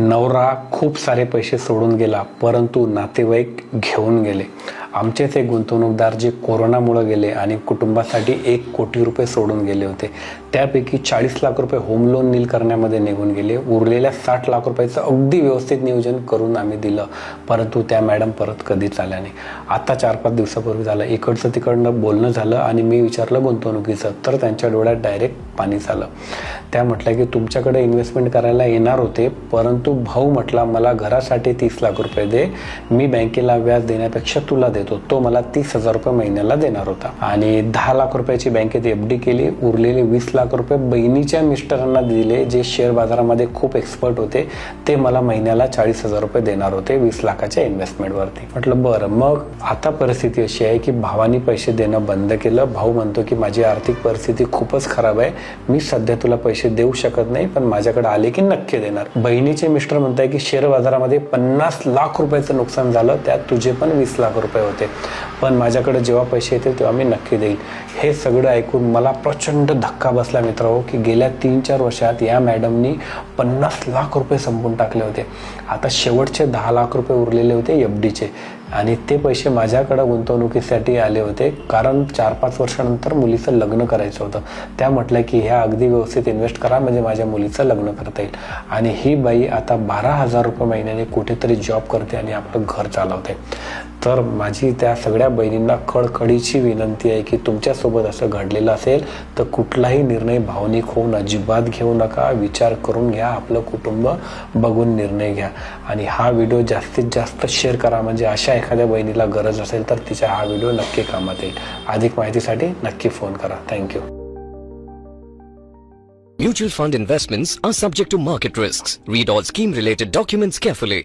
नवरा खूप सारे पैसे सोडून गेला परंतु नातेवाईक घेऊन गेले. आमचेच एक गुंतवणूकदार जे कोरोनामुळं गेले आणि कुटुंबासाठी एक कोटी रुपये सोडून गेले होते त्यापैकी चाळीस लाख रुपये होम लोन नील करण्यामध्ये निघून गेले. उरलेल्या साठ लाख रुपयाचं अगदी व्यवस्थित नियोजन करून आम्ही दिलं परंतु त्या मॅडम परत कधीच आल्या नाही. आता चार पाच दिवसापूर्वी झालं इकडचं तिकडनं बोलणं झालं आणि मी विचारलं गुंतवणुकीचं तर त्यांच्या डोळ्यात डायरेक्ट पाणी झालं. त्या म्हटल्या की तुमच्याकडे इन्व्हेस्टमेंट करायला येणार होते परंतु भाऊ म्हटला मला घरासाठी तीस लाख रुपये दे मी बँकेला व्याज देण्यापेक्षा तुला दे देतो. तो मला तीस हजार रुपये महिन्याला देणार होता. आणि दहा लाख रुपयाची बँकेत एफ डी केली. उरलेले वीस लाख रुपये बहिणीच्या मिस्टरांना दिले जे शेअर बाजारामध्ये खूप एक्सपर्ट होते. ते मला महिन्याला चाळीस हजार रुपये देणार होते वीस लाखाच्या इन्व्हेस्टमेंटवरती म्हटलं बरं मग आता परिस्थिती अशी आहे की भावानी पैसे देणं बंद केलं. भाऊ म्हणतो की माझी आर्थिक परिस्थिती खूपच खराब आहे. मी सध्या तुला पैसे देऊ शकत नाही पण माझ्याकडे आले की नक्की देणार. बहिणीचे मिस्टर म्हणताय की शेअर बाजारामध्ये पन्नास लाख रुपयाचं नुकसान झालं. त्यात तुझे पण वीस लाख रुपये होते. पण माझ्याकडे जेव्हा पैसे येतील तेव्हा मी नक्की देईल. हे सगळं ऐकून मला प्रचंड धक्का बसला मित्र हो की गेल्या तीन चार वर्षात या मॅडमनी पन्नास लाख रुपये संपून टाकले होते. आता शेवटचे दहा लाख रुपये उरलेले होते एफ डीचे आणि ते पैसे माझ्याकडं गुंतवणुकीसाठी आले होते. कारण चार पाच वर्षानंतर मुलीचं लग्न करायचं होतं. त्या म्हटलं की ह्या अगदी व्यवस्थित इन्व्हेस्ट करा म्हणजे माझ्या मुलीचं लग्न करता येईल. आणि ही बाई आता बारा हजार रुपये महिन्याने कुठेतरी जॉब करते आणि आपलं घर चालवते. तर माझी त्या सगळ्या बहिणींना कळकळीची विनंती आहे की तुमच्यासोबत असं घडलेलं असेल तर कुठलाही निर्णय भावनिक होऊन अजिबात घेऊ नका. विचार करून घ्या आपलं कुटुंब बघून निर्णय घ्या. आणि हा व्हिडिओ जास्तीत जास्त शेअर करा म्हणजे अशा एखाद्या बहिणीला गरज असेल तर तिचा हा व्हिडिओ नक्की कामात येईल अधिक माहितीसाठी नक्की फोन करा thank you Mutual fund investments are subject to market risks. Read all scheme related documents carefully.